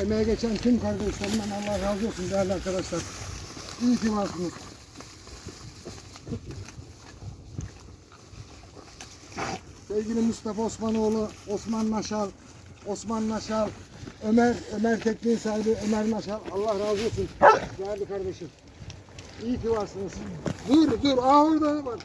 emeğe geçen tüm kardeşlerimden Allah razı olsun değerli arkadaşlar. İyi ki varsınız. Sevgili Mustafa Osmanoğlu, Osman Naşal, Osman Naşal, Ömer, Ömer Tekniğin sahibi Ömer Naşal. Allah razı olsun değerli kardeşim. İyi ki varsınız. Dur dur, aa orada bak.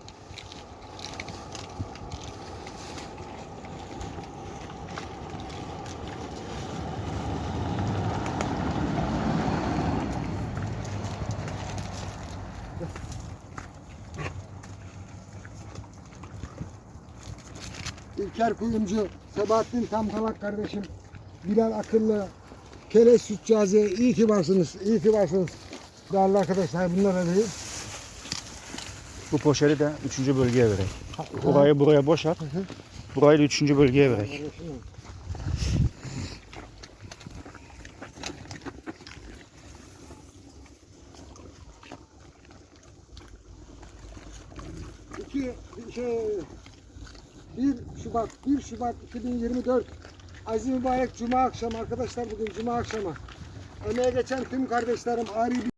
İlker Kuyumcu, Sebahattin Tamkalak kardeşim, Bilal Akıllı, Keleş Sütçazi, iyi ki varsınız, iyi ki varsınız. Değerli arkadaşlar bunlar değil. Bu poşeti de 3. bölgeye verek. Burayı buraya boşalt. Burayı da 3. bölgeye verek. İki, şey, 1 Şubat, 1 Şubat 2024 Aziz Mübarek Cuma akşamı arkadaşlar bugün Cuma akşamı. Emeğe geçen tüm kardeşlerim Ari